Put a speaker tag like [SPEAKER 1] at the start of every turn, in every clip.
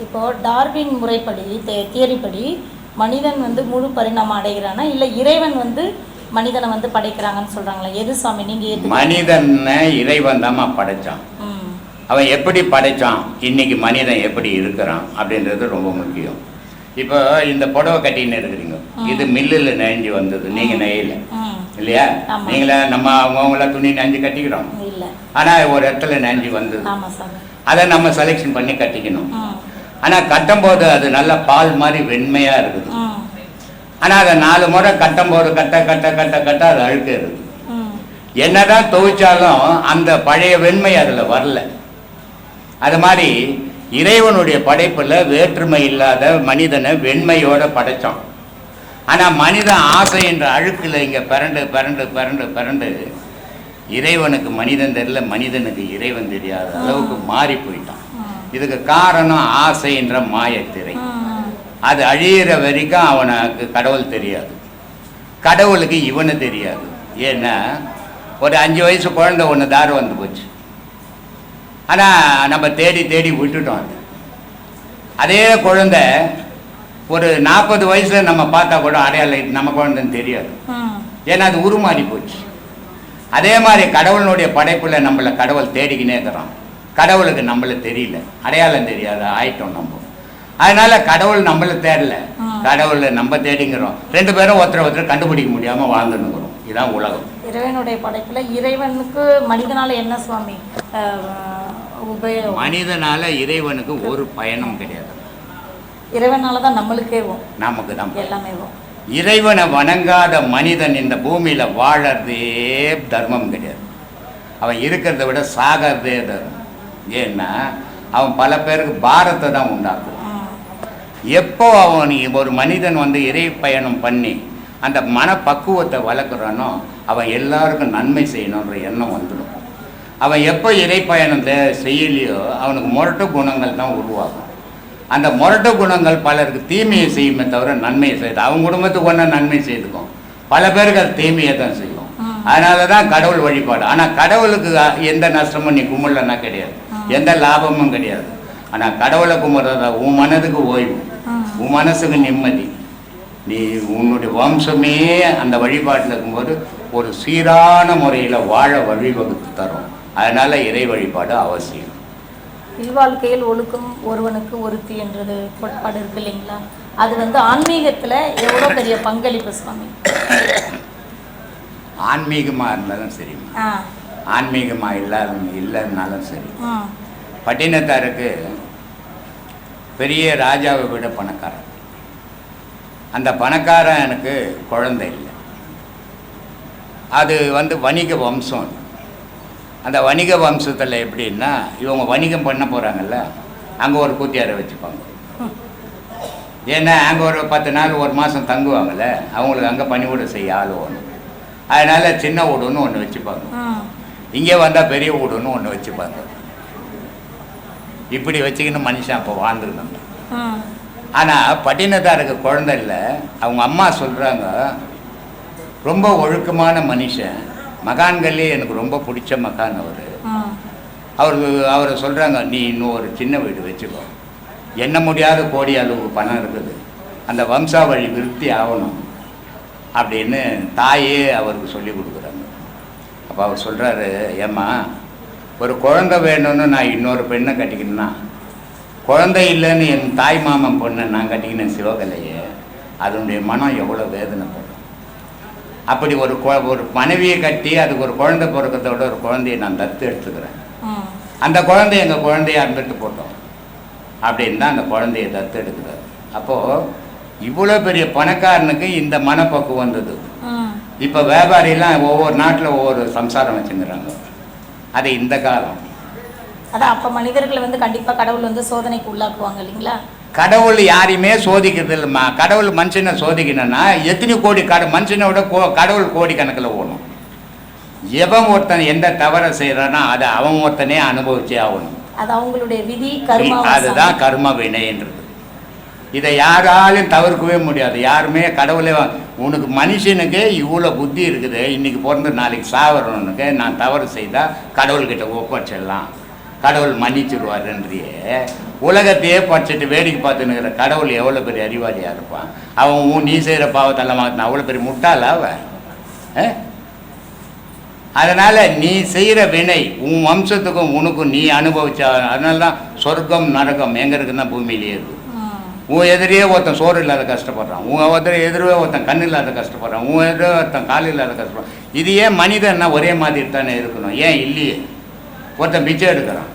[SPEAKER 1] இப்போ டார்வின் முறைப்படி தே- தியரிப்படி மனிதன் வந்து முழு பரிணாமம் அடைகிறானா? இல்லை இறைவன் வந்து மனிதனை வந்து படைக்கிறாங்கன்னு சொல்றாங்களா? எது சுவாமி? நீங்க ஏத்து
[SPEAKER 2] மனிதனை இறைவன் தாம்மா படைச்சான்.
[SPEAKER 1] ம்.
[SPEAKER 2] அவன் எப்படி படைச்சான்? இன்னைக்கு மனிதன் எப்படி இருக்கிறான்? அப்படின்றது ரொம்ப முக்கியம். இப்போ இந்த புடவை கட்டின்னு இருக்கிறீங்க. இது மில்லில் நெஞ்சு வந்தது. நீங்க நெய்யல. இல்லையா. நீங்களே நம்ம அவங்கவுங்கள துணி நெஞ்சு கட்டிக்கிறோம்.
[SPEAKER 1] இல்லை.
[SPEAKER 2] ஆனா ஒரு இடத்துல நெஞ்சு வந்தது.
[SPEAKER 1] சாமி.
[SPEAKER 2] அதை நம்ம செலெக்ஷன் பண்ணி கட்டிக்கணும்.
[SPEAKER 1] ம்
[SPEAKER 2] ஆனா கட்டும்போது அது நல்ல பால் மாதிரி வெண்மையா இருக்குது.
[SPEAKER 1] ம்
[SPEAKER 2] ஆனா அதை நாலு முறை கட்டும்போது கட்ட கட்ட கட்ட கட்ட அது அழுக்கு இருக்குது என்னதான் துவைச்சாலும் அந்த பழைய வெண்மை அதுல வரல. அது மாதிரி இறைவனுடைய படைப்புல வேற்றுமை இல்லாத மனிதனை வெண்மையோட படைச்சான். ஆனா மனிதன் ஆசை என்ற அழுக்குல இங்க பிறண்டு பிறண்டு பிறண்டு பிறண்டு இறைவனுக்கு மனிதன் தெரியல மனிதனுக்கு இறைவன் தெரியாத அளவுக்கு மாறி போயிட்டான். இதுக்கு காரணம் ஆசை என்ற மாயத்திரை அது அழியிற வரைக்கும் அவனுக்கு கடவுள் தெரியாது. கடவுளுக்கு இவனு தெரியாது. ஏன்னா ஒரு அஞ்சு வயசு குழந்தை ஒன்று தாரம் வந்து போச்சு. ஆனால் நம்ம தேடி தேடி விட்டுட்டோம் அது. அதே குழந்தை ஒரு நாற்பது வயசில் நம்ம பார்த்தா கூட அடையாளம் நம்ம குழந்தைன்னு தெரியாது. ஏன்னா அது உருமாறி போச்சு. அதே மாதிரி கடவுளுடைய படைப்புல நம்மளை கடவுள் தேடிக்கினே இருக்கிறான். கடவுளுக்கு நம்மள தெரியல. அடையாளம் தெரியாது ஆயிட்டோம் நம்ம. அதனால கடவுள் நம்மள தேடல. கடவுளை நம்ம தேடிங்கிறோம். ரெண்டு பேரும் ஒருத்தர் ஒருத்தர் கண்டுபிடிக்க முடியாம வாழ்ந்துன்னுக்குறோம். இதான் உலகம்.
[SPEAKER 1] இறைவனுடைய படைப்புல இறைவனுக்கு மனிதனால என்ன சுவாமி?
[SPEAKER 2] மனிதனால இறைவனுக்கு ஒரு பயணம் கிடையாது.
[SPEAKER 1] இறைவனால தான் நம்மளுக்கே
[SPEAKER 2] நமக்கு தான்.
[SPEAKER 1] எல்லாமே
[SPEAKER 2] இறைவனை வணங்காத மனிதன் இந்த பூமியில வாழறதே தர்மம் கிடையாது. அவன் இருக்கிறத விட சாகிறதே தர்மம். ஏன்னா அவன் பல பேருக்கு பாரத்தை தான் உண்டாக்குவான் எப்போ அவன் ஒரு மனிதன் வந்து இறை பயணம் பண்ணி அந்த மனப்பக்குவத்தை வளர்க்குறானோ அவன் எல்லாருக்கும் நன்மை செய்யணுன்ற எண்ணம் வந்துடும். அவன் எப்போ இறை பயணம் தே- செய்யலையோ அவனுக்கு முரட்டு குணங்கள் தான் உருவாகும். அந்த முரட்டு குணங்கள் பலருக்கு தீமையை செய்யுமே தவிர நன்மையை செய்யுது. அவங்க குடும்பத்துக்கு ஒன்றா நன்மை செய்துக்கும். பல பேருக்கு அது தீமையை தான் செய்யும். அதனால தான் கடவுள் வழிபாடு. ஆனால் கடவுளுக்கு எந்த நஷ்டமும் நீ கும்பிடலன்னா கிடையாது. எந்த லாபமும் கிடையாது. ஆனால் கடவுளை கும்பிட்றத உன் மனதுக்கு ஓய்வு. உன் மனசுக்கு நிம்மதி. நீ உன்னுடைய வம்சமே அந்த வழிபாட்டில் இருக்கும்போது ஒரு சீரான முறையில் வாழ வழிவகுத்து தரும். அதனால இறை வழிபாடு அவசியம்.
[SPEAKER 1] இல்வாழ்க்கையில் ஒழுக்கம் ஒருவனுக்கு ஒருத்தி என்றது கோட்பாடு இருக்கு இல்லைங்களா? அது வந்து ஆன்மீகத்துல எவ்வளோ பெரிய பங்களிப்பு சுவாமி?
[SPEAKER 2] ஆன்மீகமாக இருந்தாலும்
[SPEAKER 1] ஆ.
[SPEAKER 2] ஆன்மீகமாக இல்லாத இல்லைன்னாலும் சரி. பட்டினத்தாருக்கு பெரிய ராஜாவை விட பணக்காரன். அந்த பணக்காரன் எனக்கு குழந்தை இல்லை. அது வந்து வணிக வம்சம். அந்த வணிக வம்சத்தில் எப்படின்னா இவங்க வணிகம் பண்ண போகிறாங்கல்ல அங்கே ஒரு கூத்தியாரை வச்சுப்பாங்க. ஏன்னா அங்கே ஒரு பத்து நாள் ஒரு மாதம் தங்குவாங்கல்ல அவங்களுக்கு அங்கே பணிவிட செய்ய ஆள் வேணும். அதனால் சின்ன வீடுன்னு ஒன்று வச்சுப்பாங்க. இங்கே வந்தால் பெரிய வீடுன்னு ஒன்று வச்சுப்பாங்க. இப்படி வச்சுக்கின்னு மனுஷன் அப்போ வாழ்ந்துருந்தாங்க
[SPEAKER 1] ம்
[SPEAKER 2] ஆனால் பட்டினத்தாருக்கு குழந்தை இல்லை. அவங்க அம்மா சொல்கிறாங்க ரொம்ப ஒழுக்கமான மனுஷன். மகான்களே எனக்கு ரொம்ப பிடிச்ச மகான் அவர்.
[SPEAKER 1] ம்
[SPEAKER 2] அவருக்கு அவரை சொல்கிறாங்க நீ இன்னும் ஒரு சின்ன வீடு வச்சுக்கோ. எண்ண முடியாத கோடி அளவு பணம் இருக்குது. அந்த வம்சாவழி விருத்தி ஆகணும். அப்படின்னு தாயே அவருக்கு சொல்லி கொடுக்குறாங்க. அப்போ அவர் சொல்கிறாரு ஏம்மா ஒரு குழந்தை வேணும்னு நான் இன்னொரு பெண்ணை கட்டிக்கணும்னா குழந்தை இல்லைன்னு என் தாய் மாமன் பொண்ணை நான் கட்டிக்கினேன் சிவகலையே அதனுடைய மனம் எவ்வளோ வேதனைப்படும். அப்படி ஒரு ஒரு மனைவியை கட்டி அதுக்கு ஒரு குழந்தை பிறக்கிறத விட ஒரு குழந்தையை நான் தத்து எடுத்துக்கிறேன். அந்த குழந்தை எங்கள் குழந்தையா இருந்துட்டு போட்டோம். அப்படின்னு தான் அந்த குழந்தைய தத்து எடுக்கிறார். அப்போது இவ்வளோ பெரிய பணக்காரனுக்கு இந்த மனப்பக்குவம் வந்தது. இப்போ வியாபாரிலாம் ஒவ்வொரு நாட்டில் ஒவ்வொரு சம்சாரம் வச்சுங்கிறாங்க அது இந்த காலம்.
[SPEAKER 1] அதான் அப்போ மனிதர்களை வந்து கண்டிப்பாக கடவுள் வந்து சோதனைக்கு உள்ளாக்குவாங்க இல்லைங்களா?
[SPEAKER 2] கடவுள் யாரையுமே சோதிக்கிறது இல்லைம்மா கடவுள் மனுஷனை சோதிக்கணும்னா எத்தனை கோடி கட மனுஷனோட கோ கடவுள் கோடி கணக்கில் ஓடும் எவன் ஒருத்தன் எந்த தவறை செய்கிறானோ அதை அவன் ஒருத்தனே அனுபவிச்சே ஆகணும்.
[SPEAKER 1] அது அவங்களுடைய விதி
[SPEAKER 2] அதுதான் கர்ம வினைன்றது. இதை யாராலையும் தவிர்க்கவே முடியாது. யாருமே கடவுளே உனக்கு மனுஷனுக்கு இவ்வளோ புத்தி இருக்குது. இன்றைக்கி பிறந்து நாளைக்கு சாவரவனுக்கு நான் தவறு செய்தால் கடவுள்கிட்ட ஒப்பச்சிடலாம் கடவுள் மன்னிச்சிடுவாருன்றியே. உலகத்தையே படிச்சுட்டு வேடிக்கை பார்த்துன்னுக்கிற கடவுள் எவ்வளோ பெரிய அறிவாளியாக இருப்பான்? அவன் உன் நீ செய்கிற பாவத்தெல்லாம் மாற்றின அவ்வளோ பெரிய முட்டாள அவன்? ஆ? நீ செய்கிற வினை உன் வம்சத்துக்கும் உனக்கும் நீ அனுபவிச்ச அதனால தான் சொர்க்கம் நரகம் எங்கே இருக்குன்னா பூமியிலேயே
[SPEAKER 1] இருக்கும்
[SPEAKER 2] உன் எதிரியே ஒருத்தன் சோறு இல்லாத கஷ்டப்படுறான். உன் ஒருத்தர் எதிரே ஒருத்தன் கண் இல்லாத கஷ்டப்படுறான். உன் எதிரே ஒருத்தன் கால் இல்லாத கஷ்டப்படுறான். இது ஏன் மனிதன்னா ஒரே மாதிரி தானே இருக்கணும்? ஏன் இல்லையே? ஒருத்தன் பிச்சை எடுக்கிறான்.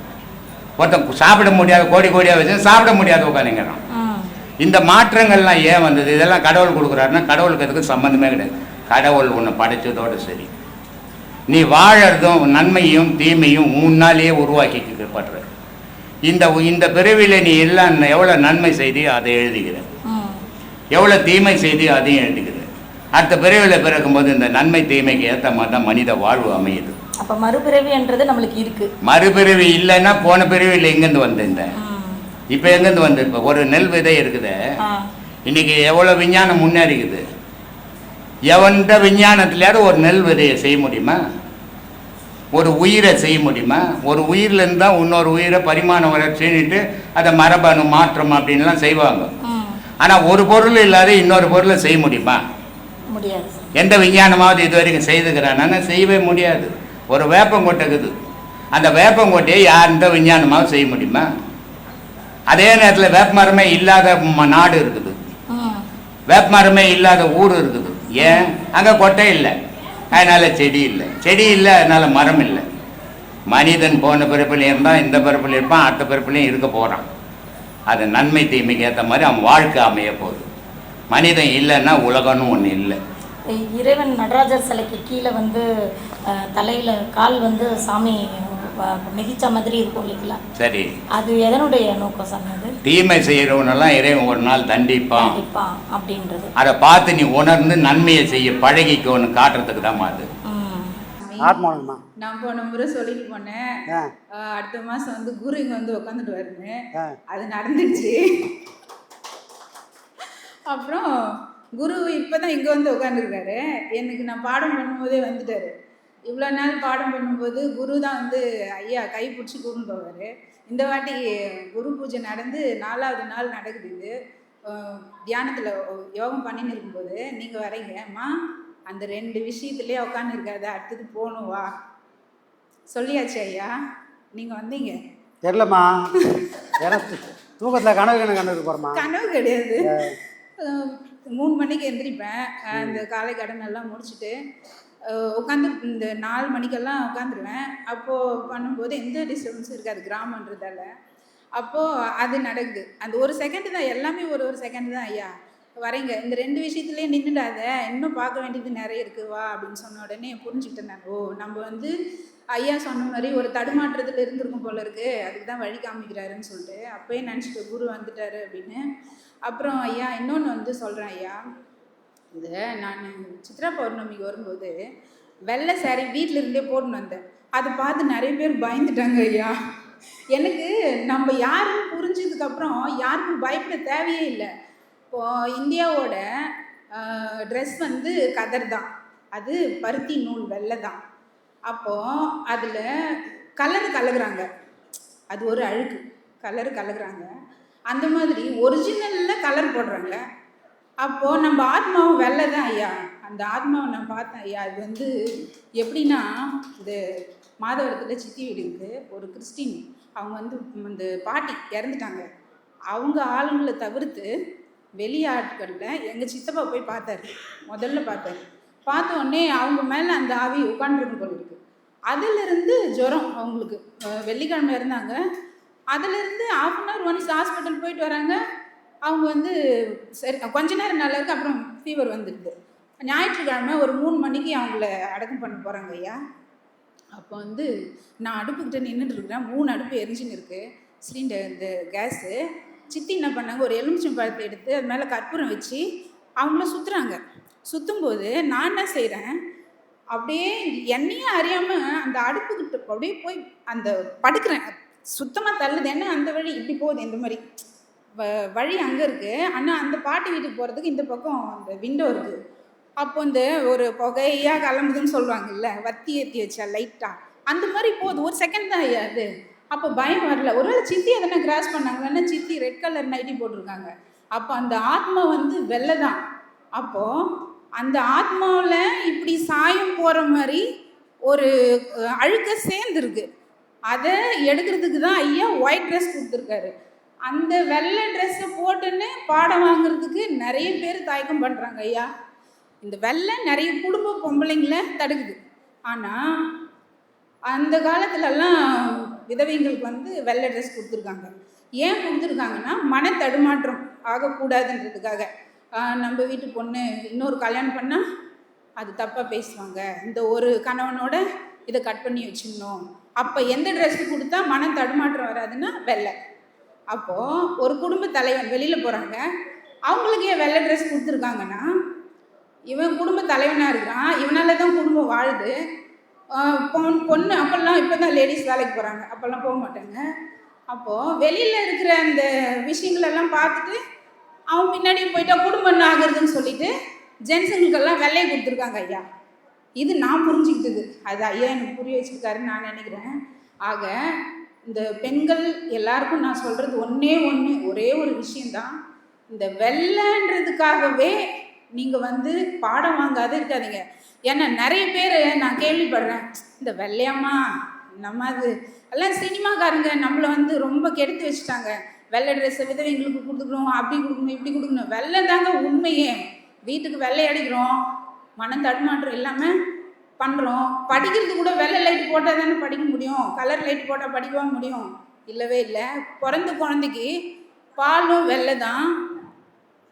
[SPEAKER 2] ஒருத்தன் சாப்பிட முடியாத கோடி கோடியாக வச்சு சாப்பிட முடியாத உட்காந்துங்கிறான். இந்த மாற்றங்கள்லாம் ஏன் வந்தது? இதெல்லாம் கடவுள் கொடுக்குறாருன்னா கடவுளுக்கு அதுக்கு சம்மந்தமே கிடையாது. கடவுள் உன்னை படைச்சதோடு சரி. நீ வாழறதும் நன்மையும் தீமையும் முன்னாலேயே உருவாக்கிக்கப்படுற இந்த இந்த பிறவியில் நீ எல்லாம் எவ்வளோ நன்மை செய்தியோ அதை எழுதிக்கிற
[SPEAKER 1] ம்.
[SPEAKER 2] எவ்வளோ தீமை செய்தியோ அதையும் எழுதிக்கிற அடுத்த பிறவியில் பிறக்கும்போது இந்த நன்மை தீமைக்கு ஏற்ற மாதிரி தான் மனித வாழ்வு அமையுது.
[SPEAKER 1] அப்போ மறுபிறவின்றது நம்மளுக்கு இருக்கு.
[SPEAKER 2] மறுபிறவி இல்லைன்னா போன பிறவியில் எங்கேருந்து வந்திருந்தேன். இப்போ எங்கேருந்து வந்து இப்போ ஒரு நெல் விதை இருக்குதே. இன்னைக்கு எவ்வளோ விஞ்ஞானம் முன்னேறிக்குது? எவன்கிட்ட விஞ்ஞானத்துலையாவது ஒரு நெல் விதையை செய்ய முடியுமா? ஒரு உயிரை செய்ய முடியுமா? ஒரு உயிர்லேருந்து தான் இன்னொரு உயிரை பரிமாண வளர்ச்சின்னுட்டு அதை மரபணு மாற்றம் அப்படின்லாம் செய்வாங்க. ஆனால் ஒரு பொருள் இல்லாத இன்னொரு பொருளை செய்ய முடியுமா?
[SPEAKER 1] முடியாது.
[SPEAKER 2] எந்த விஞ்ஞானமாவது இது வரைக்கும் செய்துக்கிறானா. செய்யவே முடியாது. ஒரு வேப்பங்கொட்டை இருக்குது அந்த வேப்பங்கொட்டையை யாருந்த விஞ்ஞானமாவது செய்ய முடியுமா? அதே நேரத்தில் வேப்பமரமே இல்லாத நாடு இருக்குது. வேப்பமரமே இல்லாத ஊர் இருக்குது. ஏன்? அங்கே கொட்டை இல்லை. அதனால் செடி இல்லை. செடி இல்லை அதனால் மரம் இல்லை. மனிதன் போன பிறப்பிலையும் இருந்தால் இந்த பிறப்பில் இருப்பான் அடுத்த பிறப்பிலையும் இருக்க போகிறான் அது நன்மை தீமைக்கு ஏற்ற மாதிரி அவன் வாழ்க்கை அமைய போகுது. மனிதன் இல்லைன்னா உலகம்னு ஒன்று இல்லை.
[SPEAKER 1] இறைவன் நடராஜர் சிலைக்கு கீழே வந்து தலையில் கால் வந்து சாமி மிதிச்ச மாதிரி இருக்கும் இல்லைங்களா?
[SPEAKER 2] சரி.
[SPEAKER 1] அது எதனுடைய நோக்கம் சொன்னது
[SPEAKER 2] தீமை செய்கிறவனெல்லாம் இறைவன் ஒரு நாள் தண்டிப்பான்.
[SPEAKER 1] கண்டிப்பா அப்படின்றது.
[SPEAKER 2] அதை பார்த்து நீ உணர்ந்து நன்மையை செய்ய பழகிக்கோன்னு காட்டுறதுக்கு தான் அது.
[SPEAKER 3] ஆத்மானம்மா.
[SPEAKER 4] நான் போன முறை சொல்லிட்டு போனேன். அடுத்த மாதம் வந்து குரு இங்கே வந்து உட்காந்துட்டு வருன்னு அது நடந்துடுச்சு அப்புறம் குரு இப்போ தான் இங்கே வந்து உட்காந்துருக்காரு எனக்கு நான் பாடம் பண்ணும்போதே வந்துட்டாரு. இவ்வளோ நாள் பாடம் பண்ணும்போது குரு தான் வந்து ஐயா கை பிடிச்சி கூப்பிட்டு போவார். இந்த வாட்டி குரு பூஜை நடந்து நாலாவது நாள் நடக்குது இது. தியானத்தில் யோகம் பண்ணின்னு இருக்கும்போது நீங்கள் வரீங்க. அம்மா அந்த ரெண்டு விஷயத்துலேயே உட்காந்துருக்காது அடுத்தது போகணும் வா. சொல்லியாச்சு ஐயா. நீங்கள் வந்தீங்க.
[SPEAKER 3] தெரிலம்மா எனக்கு தூக்கத்தில் கனவு கணக்கு கனவு போகிறோமா
[SPEAKER 4] கனவு கிடையாது. மூணு மணிக்கு எந்திரிப்பேன். அஹ் இந்த காலை கடன் எல்லாம் முடிச்சுட்டு உட்காந்து இந்த நாலு மணிக்கெல்லாம் உட்காந்துருவேன் அப்போது பண்ணும்போது எந்த டிஸ்டர்பன்ஸும் இருக்காது. கிராமன்றதால அப்போது அது நடக்குது. அந்த ஒரு செகண்டு தான். எல்லாமே ஒரு ஒரு செகண்டு தான் ஐயா. வரைங்க. இந்த ரெண்டு விஷயத்துலேயே நின்றுடாத இன்னும் பார்க்க வேண்டியது நிறைய இருக்கு. வா அப்படின்னு சொன்ன உடனே புரிஞ்சுக்கிட்டேன் நான். ஓ நம்ம வந்து ஐயா சொன்ன மாதிரி ஒரு தடுமாற்றத்தில் இருந்திருக்கும் போல இருக்கு. அதுக்கு தான் வழி காமிக்கிறாருன்னு சொல்லிட்டு அப்போயே நினச்சிட்டு குரு வந்துட்டாரு அப்படின்னு. அப்புறம் ஐயா இன்னொன்று வந்து சொல்கிறேன் ஐயா. இது நான் சித்ரா பௌர்ணமிக்கு வரும்போது வெள்ளை சேரீ வீட்டில் இருந்தே போட்டுன்னு வந்தேன். அதை பார்த்து நிறைய பேர் பயந்துட்டாங்க ஐயா. எனக்கு நம்ம யாருன்னு புரிஞ்சதுக்கப்புறம் யாருக்கும் பயப்பட தேவையே இல்லை. இப்போது இந்தியாவோட ட்ரெஸ் வந்து கதர் தான். அது பருத்தி நூல் வெள்ளை தான். அப்போது அதில் கலர் கலகுறாங்க. அது ஒரு அழுக்கு. கலர் கலகுறாங்க. அந்த மாதிரி ஒரிஜினலில் கலர் போடுறாங்க. அப்போது நம்ம ஆத்மாவும் வெள்ளை தான் ஐயா. அந்த ஆத்மாவை நான் பார்த்தேன் ஐயா. அது வந்து எப்படின்னா இந்த மாதவரத்தில் சித்தி வீடு ஒரு கிறிஸ்டின். அவங்க வந்து இந்த பாட்டி இறந்துட்டாங்க. அவங்க ஆளுங்களை தவிர்த்து வெளியாட்களில் எங்கள் சித்தப்பா போய் பார்த்தாரு. முதல்ல பார்த்தாரு. பார்த்த உடனே அவங்க மேலே அந்த ஆவி உட்காந்துருக்கு போல இருக்கு. அதிலிருந்து ஜுரம் அவங்களுக்கு. வெள்ளிக்கிழமை இருந்தாங்க அதிலிருந்து half an hour once hospital போயிட்டு வராங்க. அவங்க வந்து சரி கொஞ்ச நேரம் நல்லாருக்கு அப்புறம் ஃபீவர் வந்துடுது. ஞாயிற்றுக்கிழமை ஒரு மூணு மணிக்கு அவங்கள அடக்கம் பண்ண போகிறாங்க ஐயா. அப்போ வந்து நான் அடுப்புக்கிட்ட நின்றுட்டு இருக்கிறேன் மூணு அடுப்பு எரிஞ்சுன்னு இருக்குது சிலிண்டர் இந்த கேஸு சித்தி என்ன பண்ணாங்க ஒரு எலுமிச்சம் பழத்தை எடுத்து அது மேலே கற்பூரம் வச்சு அவங்கள சுற்றுறாங்க சுற்றும்போது நான் என்ன செய்கிறேன் அப்படியே என்னையும் அறியாமல் அந்த அடுப்புக்கிட்ட அப்படியே போய் அந்த படுக்கிறேன். சுத்தமாக தள்ளுது. என்ன அந்த வழி? இப்படி போகுது இந்த மாதிரி. வழி அங்கே இருக்குது ஆனால் அந்த பாட்டி வீட்டுக்கு போகிறதுக்கு இந்த பக்கம் அந்த விண்டோ இருக்குது அப்போ இந்த ஒரு புகையாக கிளம்புதுன்னு சொல்லுவாங்கல்ல வத்தி ஏற்றி வச்சா லைட்டாக அந்த மாதிரி போகுது. ஒரு செகண்ட் தான் ஐயா அது. அப்போ பயம் வரல. ஒருவேளை சித்தி எதனா கிராஸ் பண்ணாங்கன்னா சித்தி ரெட் கலர் நைட்டி போட்டிருக்காங்க. அப்போ அந்த ஆத்மா வந்து வெள்ளை தான். அப்போது அந்த ஆத்மாவில் இப்படி சாயம் போகிற மாதிரி ஒரு அழுக்க சேர்ந்துருக்கு. அதை எடுக்கிறதுக்கு தான் ஐயா ஒயிட் ட்ரெஸ் கொடுத்துருக்காரு. அந்த வெள்ளை ட்ரெஸ்ஸை போட்டுன்னு பாடம் வாங்குறதுக்கு நிறைய பேர் தயக்கம் பண்ணுறாங்க ஐயா. இந்த வெள்ளை நிறைய குடும்ப பொம்பளைங்கள தடுக்குது. ஆனால் அந்த காலத்துலலாம் விதவைங்களுக்கு வந்து வெள்ளை ட்ரெஸ் கொடுத்துருக்காங்க. ஏன் கொடுத்துருக்காங்கன்னா மன தடுமாற்றம் ஆகக்கூடாதுன்றதுக்காக. நம்ம வீட்டு பொண்ணு இன்னொரு கல்யாணம் பண்ணால் அது தப்பாக பேசுவாங்க. இந்த ஒரு கணவனோட இதை கட் பண்ணி வச்சிடணும். அப்போ எந்த ட்ரெஸ் கொடுத்தா மன தடுமாற்றம் வராதுன்னா வெள்ளை. அப்போது ஒரு குடும்ப தலைவன் வெளியில் போகிறாங்க அவங்களுக்கு ஏன் வெள்ளை ட்ரெஸ் கொடுத்துருக்காங்கன்னா இவன் குடும்ப தலைவனாக இருக்கிறான் இவனால தான் குடும்பம் வாழுது. பொன் பொண்ணு அப்போல்லாம் இப்போ தான் லேடிஸ் வேலைக்கு போகிறாங்க அப்போல்லாம் போக மாட்டாங்க. அப்போது வெளியில் இருக்கிற அந்த விஷயங்களெல்லாம் பார்த்துட்டு அவன் பின்னாடி போயிட்டா குடும்பம் என்ன ஆகுறதுன்னு சொல்லிட்டு ஜென்ஸுங்களுக்கெல்லாம் வெள்ளையை கொடுத்துருக்காங்க ஐயா. இது நான் புரிஞ்சுக்கிட்டது. அது ஐயா எனக்கு புரிய வச்சுருக்காருன்னு நான் நினைக்கிறேன். ஆக இந்த பெண்கள் எல்லாருக்கும் நான் சொல்கிறது ஒன்றே ஒன்று ஒரே ஒரு விஷயந்தான் இந்த வெள்ளைன்றதுக்காகவே நீங்கள் வந்து பாடம் வாங்காத இருக்காதீங்க. ஏன்னா நிறைய பேர் நான் கேள்விப்படுறேன் இந்த வெள்ளையம்மா நம்ம அது எல்லாம் சினிமாக்காரங்க நம்மளை வந்து ரொம்ப கெடுத்து வச்சுட்டாங்க. வெள்ளை ட்ரெஸ்ஸை விதவைங்களுக்கு கொடுக்கணும் அப்படி கொடுக்கணும் இப்படி கொடுக்கணும். வெள்ளை தாங்க உண்மையே. வீட்டுக்கு வெள்ளை அடிக்கிறோம் மனம் தடுமாற்றம் இல்லாமல் பண்ணுறோம் படிக்கிறது கூட வெள்ளை லைட் போட்டால் தானே படிக்க முடியும். கலர் லைட் போட்டால் படிக்கவா முடியும்? இல்லவே இல்லை. பிறந்த குழந்தைக்கு பாலும் வெள்ளை தான்.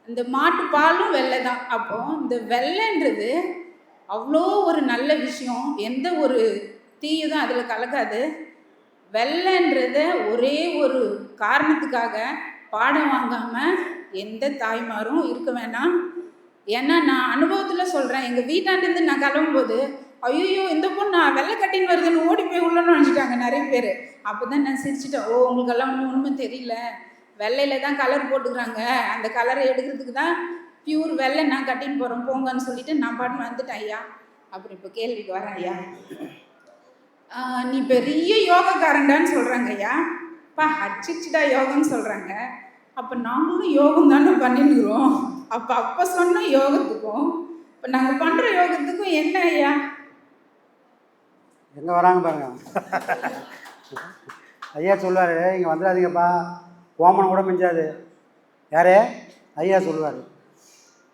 [SPEAKER 4] இந்த மாட்டு பாலும் வெள்ளை தான். அப்போ இந்த வெள்ளைன்றது அவ்வளோ ஒரு நல்ல விஷயம். எந்த ஒரு தீயும் அதில் கலக்காது. வெள்ளைன்றத ஒரே ஒரு காரணத்துக்காக பாடம் வாங்காமல் எந்த தாய்மாரும் இருக்க வேணாம். ஏன்னா நான் அனுபவத்தில் சொல்கிறேன் எங்கள் வீட்டாண்டேருந்து நான் கிளம்பும்போது ஐயோ இந்த பொண்ணு? நான் வெள்ளை கட்டின்னு வருதுன்னு ஓடி போய் உள்ள நினச்சிட்டாங்க நிறைய பேர். அப்போ தான் நான் சிரிச்சிட்டேன். ஓ உங்களுக்கெல்லாம் ஒன்றும் உண்மை தெரியல. வெள்ளையில தான் கலர் போட்டுக்கிறாங்க. அந்த கலரை எடுக்கிறதுக்கு தான் பியூர் வெள்ளை நான் கட்டின்னு போகிறோம் போங்கன்னு சொல்லிட்டு நான் பாட்டுன்னு வந்துட்டேன் ஐயா. அப்புறம் இப்போ கேள்விக்கு வரேன் ஐயா. நீ பெரிய யோகக்காரண்டான்னு சொல்கிறாங்க ஐயா. பா அடிச்சிச்சுடா யோகம்னு சொல்கிறாங்க அப்போ நாங்களும் யோகம் தானே பண்ணிடுறோம் அப்போ அப்போ சொன்ன யோகத்துக்கும் இப்போ நாங்கள் பண்ணுற யோகத்துக்கும் என்ன ஐயா?
[SPEAKER 3] எங்கே வராங்க பாருங்க. ஐயா சொல்லுவார் இங்கே வந்துடாதீங்கப்பா ஓமனம் கூட மிஞ்சாது. யாரே? ஐயா சொல்லுவார்.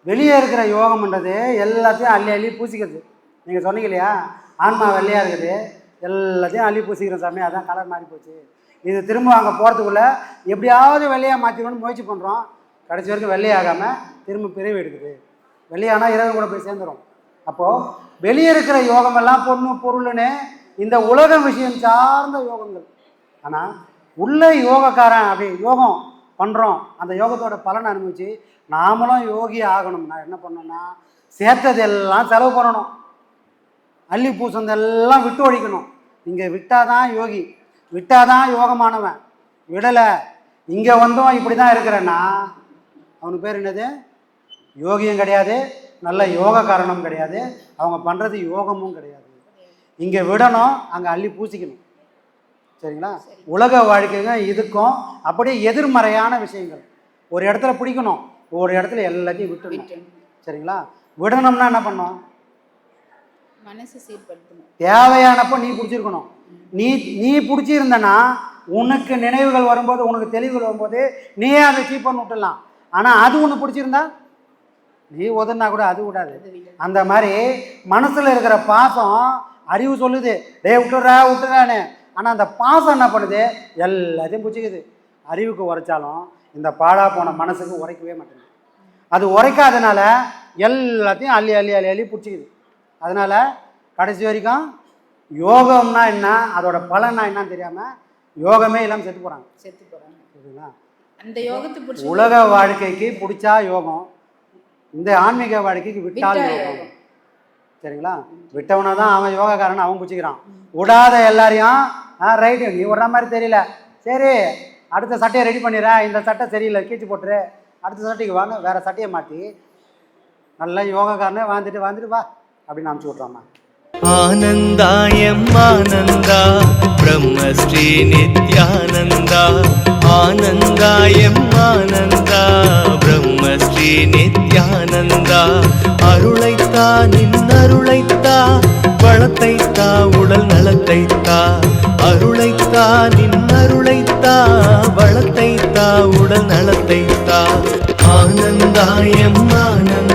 [SPEAKER 3] வெளியே இருக்கிற யோகம் பண்ணுறது எல்லாத்தையும் அள்ளி அள்ளி பூசிக்கிறது. நீங்கள் சொன்னீங்க இல்லையா ஆன்மா வெள்ளையாக இருக்குது. எல்லாத்தையும் அள்ளி பூசிக்கிறோம் சாமி அதான் கலர் மாறி போச்சு. இது திரும்ப அங்கே போகிறதுக்குள்ளே எப்படியாவது வெள்ளையாக மாற்றிக்கணும்னு முயற்சி பண்ணுறோம் கடைசி வரைக்கும் வெள்ளையாகாமல் திரும்ப பிரிவு எடுக்குது. வெள்ளையானா இரவு கூட போய் சேர்ந்துடும் அப்போது வெளியே இருக்கிற யோகமெல்லாம் பொண்ணு பொருள்னு இந்த உலக விஷயம் சார்ந்த யோகங்கள். ஆனால் உள்ள யோகக்காரன் அப்படி யோகம் பண்ணுறோம் அந்த யோகத்தோட பலனை அனுபவிச்சு நாமளும் யோகி ஆகணும். நான் என்ன பண்ணணும்னா சேர்த்தது எல்லாம் செலவு பண்ணணும். அள்ளி பூசந்தெல்லாம் விட்டு ஒழிக்கணும். இங்கே விட்டாதான் யோகி விட்டாதான் யோகமானவன். விடலை. இங்கே வந்தோம் இப்படி தான் இருக்கிறேன்னா அவனுக்கு பேர் என்னது? யோகியும் கிடையாது. நல்ல யோக காரணம் கிடையாது. அவங்க பண்ணுறது யோகமும் கிடையாது. இங்கே விடணும் அங்கே அள்ளி பூசிக்கணும். சரிங்களா? உலக வாழ்க்கைங்க இதுக்கும் அப்படியே எதிர்மறையான விஷயங்கள். ஒரு இடத்துல பிடிக்கணும் ஒரு இடத்துல எல்லாத்தையும் விட்டுடணும். சரிங்களா? விடணும்னா என்ன
[SPEAKER 4] சீர்படுத்தணும்.
[SPEAKER 3] தேவையானப்போ நீ பிடிச்சிருக்கணும். நீ நீ பிடிச்சிருந்தனா உனக்கு நினைவுகள் வரும்போது உனக்கு தெளிவுகள் வரும்போது நீயே அதை சீப் பண்ணி விட்டுடலாம். ஆனால் அது உனக்கு பிடிச்சிருந்தா? நீ உதறினா கூட அது விடாது அந்த மாதிரி மனசில் இருக்கிற பாசம் அறிவு சொல்லுது. டேய் விட்டுறா விட்டுறான்னு ஆனால் அந்த பாசம் என்ன பண்ணுது? எல்லாத்தையும் பிடிச்சிக்குது அறிவுக்கு உரைச்சாலும் இந்த பாழா போன மனசுக்கு உரைக்கவே மாட்டேங்குது. அது உரைக்காதனால எல்லாத்தையும் அள்ளி அள்ளி அள்ளி அள்ளி பிடிச்சிக்குது. அதனால் கடைசி வரைக்கும் யோகம்னா என்ன? அதோட பலன்னா என்னன்னு தெரியாமல் யோகமே இல்லாமல் செத்து போகிறாங்க
[SPEAKER 4] செத்து போகிறாங்க
[SPEAKER 3] சரிங்களா
[SPEAKER 4] அந்த யோகத்தை பிடிச்சி
[SPEAKER 3] உலக வாழ்க்கைக்கு பிடிச்சா யோகம். இந்த ஆன்மீக வாழ்க்கைக்கு விட்டால். சரிங்களா? விட்டவனை தான் அவன் யோகாக்காரன் அவன் பிடிச்சிக்கிறான் விடாத எல்லாரையும் ஆ ரைட்டு நீ விடுற மாதிரி தெரியல. சரி அடுத்த சட்டையை ரெடி பண்ணிடுறேன் இந்த சட்டை சரியில்லை கீச்சு போட்டுரு. அடுத்த சட்டைக்கு வாங்க வேற சட்டையை மாற்றி நல்ல யோகாக்காரனே வாழ்ந்துட்டு வாழ்ந்துட்டு வா அப்படின்னு அனுப்பிச்சி விட்றாமா
[SPEAKER 5] ஆனந்தாயம் ஆனந்தா. பிரம்மஸ்ரீ நித்யானந்தா. ஆனந்தாயம் ஆனந்தா. பிரம்மஸ்ரீ ஆனந்தா அருளைத்தா நின் அருளைத்தா வளத்தைத்தா உடல் நலத்தைத்தா. அருளைத்தா நின் அருளைத்தா வளத்தைத்தா உடல் நலத்தைத்தா. ஆனந்தாயம் ஆனந்த.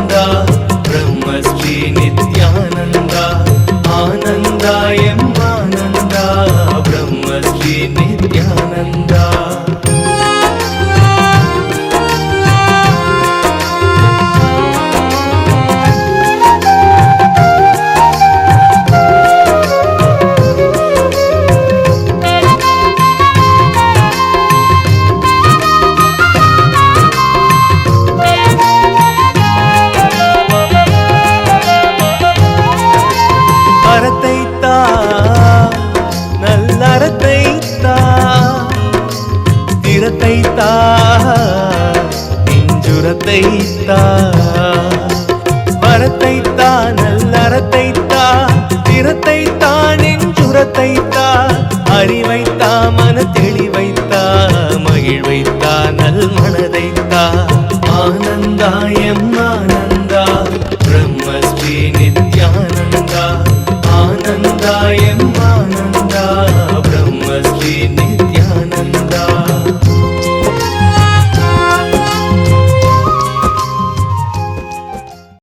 [SPEAKER 5] வரத்தைத்தான் நல்லறத்தைத்தான் திறத்தைத்தான் என் சுரத்தைத்தான் அறிவைத்தா மன தெளிவைத்தா மகிழ்வைத்தா நல் மனதைத்தா ஆனந்தாயம் நான்